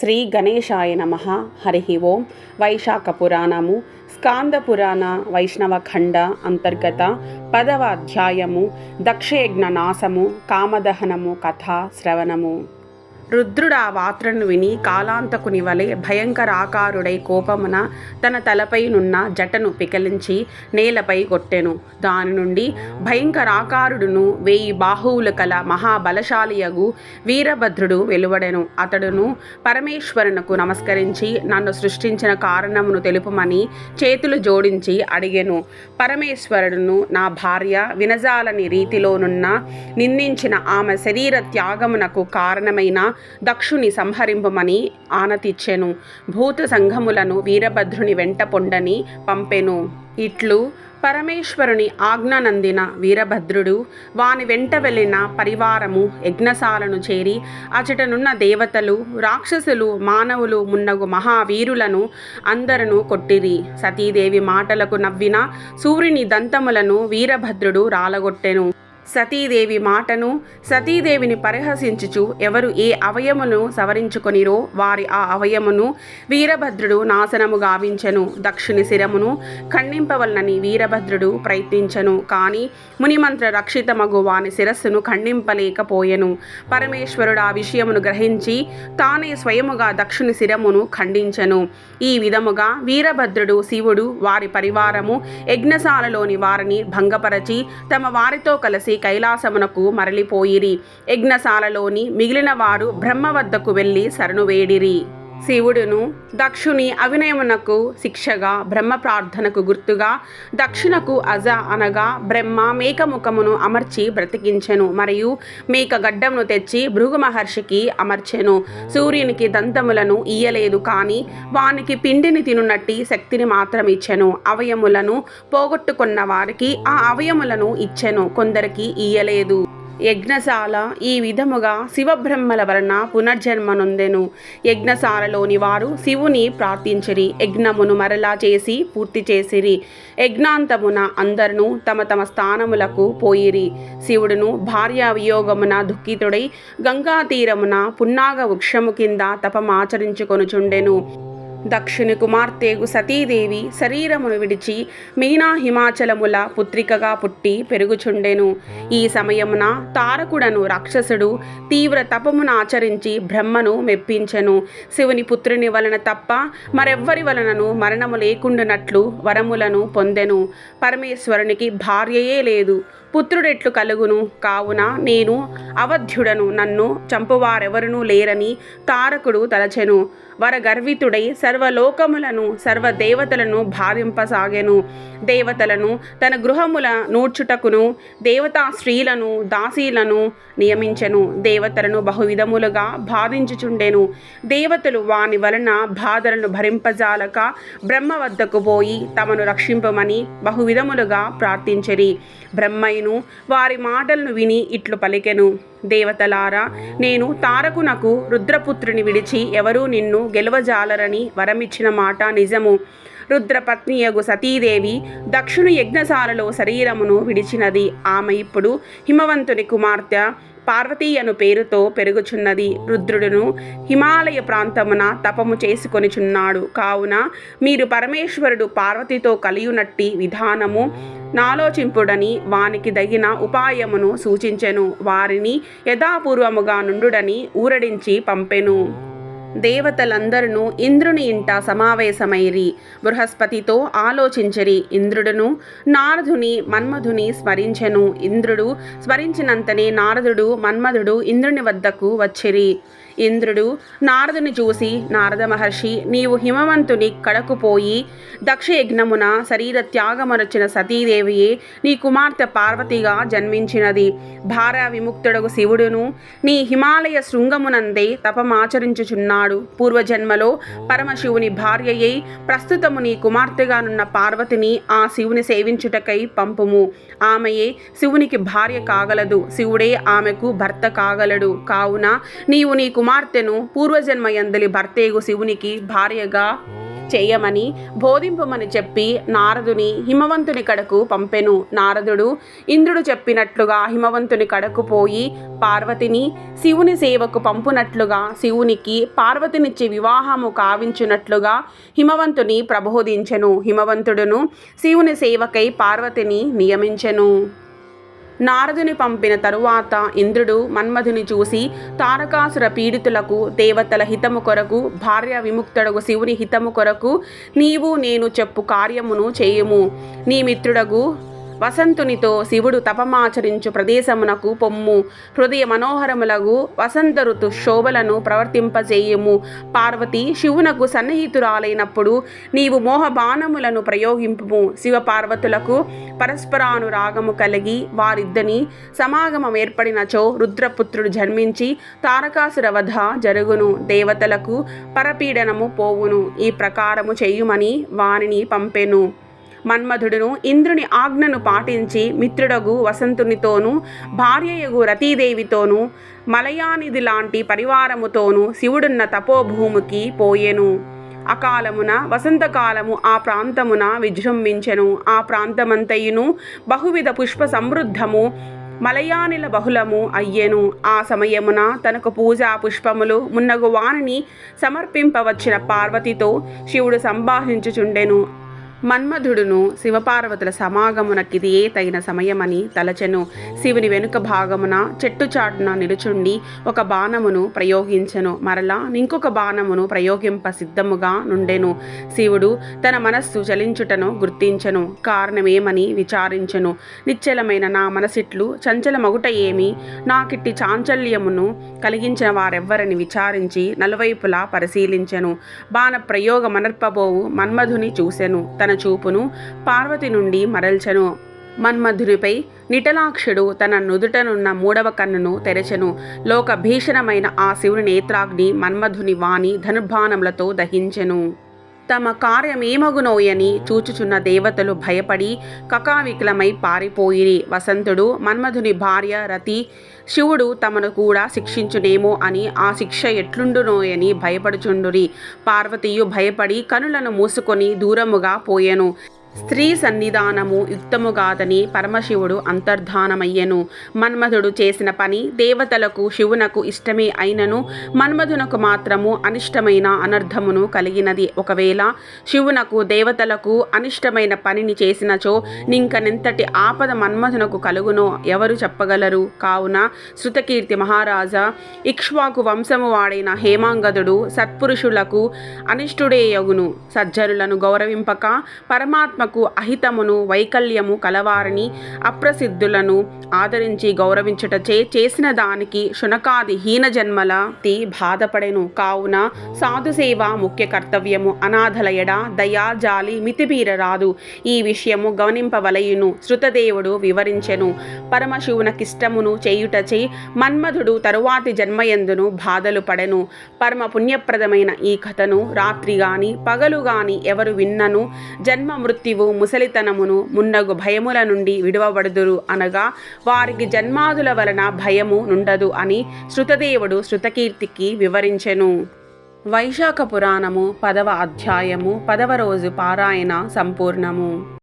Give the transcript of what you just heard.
శ్రీ గణేశాయ నమ. హరి ఓం. వైశాఖ పురాణము స్కాంద పురాణ వైష్ణవ ఖండ అంతర్గత పదవ అధ్యాయము దక్షయజ్ఞ నాశము కామదహనము కథ శ్రవణము. రుద్రుడు ఆ వాత్రను విని కాలాంతకుని వలె భయంకర ఆకారుడై కోపమున తన తలపై నున్న జటను పికలించి నేలపై కొట్టెను దాని నుండి భయంకరాకారుడును వేయి బాహువులు కల మహాబలశాలియగు వీరభద్రుడు వెలువడెను. అతడును పరమేశ్వరునకు నమస్కరించి నన్ను సృష్టించిన కారణమును తెలుపమని చేతులు జోడించి అడిగెను. పరమేశ్వరుడును నా భార్య వినజాలని రీతిలోనున్న నిందించిన ఆమె శరీర త్యాగమునకు కారణమైన దక్షుని సంహరింపమని ఆనతిచ్చెను. భూత సంఘములను వీరభద్రుని వెంట పొండని పంపెను. ఇట్లు పరమేశ్వరుని ఆజ్ఞనందిన వీరభద్రుడు వాని వెంట వెళ్ళిన పరివారము యజ్ఞశాలను చేరి అచటనున్న దేవతలు రాక్షసులు మానవులు మున్నగు మహావీరులను అందరను కొట్టిరి. సతీదేవి మాటలకు నవ్విన సూర్యుని దంతములను వీరభద్రుడు రాలగొట్టెను. సతీదేవి మాటను సతీదేవిని పరిహసించుచు ఎవరు ఏ అవయమును సవరించుకొనిరో వారి ఆ అవయమును వీరభద్రుడు నాశనము గావించెను. దక్షిణ శిరమును ఖండింపవలనని వీరభద్రుడు ప్రయత్నించను. కానీ మునిమంత్ర రక్షితమగు వాని శిరస్సును ఖండింపలేకపోయెను. పరమేశ్వరుడు ఆ విషయమును గ్రహించి తానే స్వయముగా దక్షిణ శిరమును ఖండించెను. ఈ విధముగా వీరభద్రుడు శివుడు వారి పరివారము యజ్ఞశాలలోని వారిని భంగపరచి తమ వారితో కలిసి కైలాసమునకు మరలిపోయిరి. యజ్ఞశాలలోని మిగిలిన వారు బ్రహ్మ వద్దకు వెళ్ళి శరణు వేడిరి. శివుడును దక్షుని అవినయమునకు శిక్షగా బ్రహ్మ ప్రార్థనకు గుర్తుగా దక్షిణకు అజ అనగా బ్రహ్మ మేకముఖమును అమర్చి బ్రతికించెను మరియు మేక గడ్డమును తెచ్చి భృగు మహర్షికి అమర్చెను. సూర్యునికి దంతములను ఇయ్యలేదు కానీ వానికి పిండిని తినునట్టి శక్తిని మాత్రం ఇచ్చెను అవయములను పోగొట్టుకున్న వారికి ఆ అవయములను ఇచ్చెను కొందరికి ఇయ్యలేదు. యజ్ఞశాల ఈ విధముగా శివబ్రహ్మల వలన పునర్జన్మనొందెను. యజ్ఞశాలలోని వారు శివుని ప్రార్థించిరి యజ్ఞమును మరలా చేసి పూర్తి చేసిరి. యజ్ఞాంతమున అందరును తమ తమ స్థానములకు పోయిరి. శివుడును భార్య వియోగమున దుఃఖితుడై గంగా తీరమున పున్నాగ వృక్షము కింద తపమాచరించుకొనుచుండెను దక్షిణ కుమార్తెగు సతీదేవి శరీరమును విడిచి మీనా హిమాచలముల పుత్రికగా పుట్టి పెరుగుచుండెను. ఈ సమయమున తారకుడను రాక్షసుడు తీవ్ర తపమును ఆచరించి బ్రహ్మను మెప్పించెను. శివుని పుత్రుని వలన తప్ప మరెవ్వరి వలనను మరణము లేకుండునట్లు వరములను పొందెను. పరమేశ్వరునికి భార్యయే లేదు. పుత్రుడెట్లు కలుగును. కావున నేను అవధ్యుడను నన్ను చంపువారెవరునూ లేరని తారకుడు తలచెను. వరగర్వితుడై సర్వలోకములను సర్వదేవతలను భావింపసాగెను. దేవతలను తన గృహముల నూర్చుటకును దేవతా స్త్రీలను దాసీలను నియమించెను. దేవతలను బహువిధములుగా బాధించుచుండెను దేవతలు వాని వలన బాధలను భరింపజాలక బ్రహ్మ వద్దకు పోయి తమను రక్షింపమని బహువిధములుగా ప్రార్థించరి. బ్రహ్మయును వారి మాటలను విని ఇట్లు పలికెను. దేవతలారా నేను తారకునకు రుద్రపుత్రుని విడిచి ఎవరూ నిన్ను గెలవజాలరని వరమిచ్చిన మాట నిజము. రుద్రపత్నియగు సతీదేవి దక్షుని యజ్ఞశాలలో శరీరమును విడిచినది. ఆమె ఇప్పుడు హిమవంతుని కుమార్తె. పార్వతీ అను పేరుతో పెరుగుచున్నది. రుద్రుడును హిమాలయ ప్రాంతమున తపము చేసుకొనిచున్నాడు. కావున మీరు పరమేశ్వరుడు పార్వతితో కలియునట్టి విధానము నాలోచింపుడని వానికి దగిన ఉపాయమును సూచించెను. వారిని యథాపూర్వముగా నుండుడని ఊరడించి పంపెను. దేవతలందరూ ఇంద్రుని ఇంట సమావేశమైరి. బృహస్పతితో ఆలోచించరి. ఇంద్రుడును నారదుని మన్మధుని స్మరించెను. ఇంద్రుడు స్మరించినంతనే నారదుడు మన్మధుడు ఇంద్రుని వద్దకు వచ్చిరి. ఇంద్రుడు నారదుని చూసి నారద మహర్షి నీవు హిమవంతుని కడకుపోయి దక్షయజ్ఞమున శరీర త్యాగమరచిన సతీదేవియే నీ కుమార్తె పార్వతిగా జన్మించినది. భార్య విముక్తుడగు శివుడును నీ హిమాలయ శృంగమునందే తపమాచరించుచున్నాడు పూర్వజన్మలో పరమశివుని భార్యయై ప్రస్తుతము నీ కుమార్తెగానున్న పార్వతిని ఆ శివుని సేవించుటకై పంపుము. ఆమెయే శివునికి భార్య కాగలదు. శివుడే ఆమెకు భర్త కాగలడు. కావున నీవు నీ కుమార్తెను పూర్వజన్మయందలి భర్తేగు శివునికి భార్యగా చేయమని బోధింపమని చెప్పి నారదుని హిమవంతుని కడకు పంపెను. నారదుడు ఇంద్రుడు చెప్పినట్లుగా హిమవంతుని కడకు పోయి పార్వతిని శివుని సేవకు పంపునట్లుగా శివునికి పార్వతినిచ్చి వివాహము కావించునట్లుగా హిమవంతుని ప్రబోధించెను. హిమవంతుడును శివుని సేవకై పార్వతిని నియమించెను. నారదుని పంపిన తరువాత ఇంద్రుడు మన్మధుని చూసి తారకాసుర పీడితులకు దేవతల హితము కొరకు భార్య విముక్తుడగు శివుని హితము కొరకు నీవు నేను చెప్పు కార్యమును చేయుము. నీ మిత్రుడగు వసంతునితో శివుడు తపమాచరించు ప్రదేశమునకు పొమ్ము. హృదయ మనోహరములగు వసంత ఋతు శోభలను ప్రవర్తింపజేయము. పార్వతి శివునకు సన్నిహితురాలైనప్పుడు నీవు మోహబాణములను ప్రయోగింపుము. శివపార్వతులకు పరస్పరానురాగము కలిగి వారిద్దని సమాగమం ఏర్పడినచో రుద్రపుత్రుడు జన్మించి తారకాసుర వధ జరుగును. దేవతలకు పరపీడనము పోవును. ఈ ప్రకారము చేయుమని వానిని పంపెను. మన్మధుడును ఇంద్రుని ఆజ్ఞను పాటించి మిత్రుడగు వసంతునితోనూ భార్యయగు రతీదేవితోనూ మలయానిధి లాంటి పరివారముతోనూ శివుడున్న తపోభూమికి పోయెను. అకాలమున వసంతకాలము ఆ ప్రాంతమున విజృంభించెను. ఆ ప్రాంతమంతయును బహువిధ పుష్ప సమృద్ధము మలయానిల బహుళము అయ్యెను. ఆ సమయమున తనకు పూజా పుష్పములు మున్నగు వాణిని సమర్పింపవచ్చిన పార్వతితో శివుడు సంభాషించుచుండెను. మన్మధుడును శివపార్వతుల సమాగమునకిదియే తగిన సమయమని తలచెను. శివుని వెనుక భాగమున చెట్టు చాటున నిలుచుండి ఒక బాణమును ప్రయోగించెను. మరలా ఇంకొక బాణమును ప్రయోగింప సిద్ధముగా నుండెను. శివుడు తన మనస్సు చలించుటను గుర్తించెను. కారణమేమని విచారించెను. నిశ్చలమైన నా మనసిట్లు చంచలమగుట ఏమి? నాకిట్టి చాంచల్యమును కలిగించిన వారెవ్వరని విచారించి నలువైపులా పరిశీలించెను. బాణ ప్రయోగమనర్పబోవు మన్మధుని చూసెను. తన చూపును పార్వతి నుండి మరల్చెను. మన్మధునిపై నిటలాక్షుడు తన నుదుటనున్న మూడవ కన్నును తెరచెను. లోక భీషణమైన ఆ శివుని నేత్రాగ్ని మన్మధుని వాణి ధనుర్బాణములతో దహించెను. తమ కార్యమేమగునోయని చూచుచున్న దేవతలు భయపడి కకావికలమై పారిపోయిరి. వసంతుడు మన్మధుని భార్య రతి శివుడు తమను కూడా శిక్షించునేమో అని ఆ శిక్ష ఎట్లుండునోయని భయపడుచుండురి. పార్వతీయు భయపడి కనులను మూసుకొని దూరముగా పోయెను. స్త్రీ సన్నిధానము యుక్తముగాదని పరమశివుడు అంతర్ధానమయ్యెను. మన్మధుడు చేసిన పని దేవతలకు శివునకు ఇష్టమే అయినను మన్మధునకు మాత్రము అనిష్టమైన అనర్థమును కలిగినది. ఒకవేళ శివునకు దేవతలకు అనిష్టమైన పనిని చేసినచో నింకనెంతటి ఆపద మన్మధునకు కలుగునో ఎవరు చెప్పగలరు? కావున శృతకీర్తి మహారాజా ఇక్ష్వాకు వంశము వాడైన హేమాంగదుడు సత్పురుషులకు అనిష్టుడేయగును సజ్జనులను గౌరవింపక పరమాత్మ ఆత్మకు అహితమును వైకల్యము కలవారిని అప్రసిద్ధులను ఆదరించి గౌరవించుటచే చేసిన దానికి శునకాది హీన జన్మల తి బాధపడెను. కావున సాధుసేవ ముఖ్య కర్తవ్యము. అనాథలయడ దయా జాలి మితిబీరరాదు ఈ విషయము గమనింపవలయును. శృతదేవుడు వివరించెను. పరమశివునకిష్టమును చేయుటచే మన్మధుడు తరువాతి జన్మయందును బాధలు పడెను. పరమ పుణ్యప్రదమైన ఈ కథను రాత్రి గాని పగలు గాని ఎవరు విన్నను. జన్మ మృత్యు మృత్యువు ముసలితనమును మున్నగు భయముల నుండి విడువబడుదురు అనగా వారికి జన్మాదుల వలన భయము నుండదు అని శృతదేవుడు శృతకీర్తికి వివరించెను. వైశాఖ పురాణము పదవ అధ్యాయము పదవ రోజు పారాయణ సంపూర్ణము.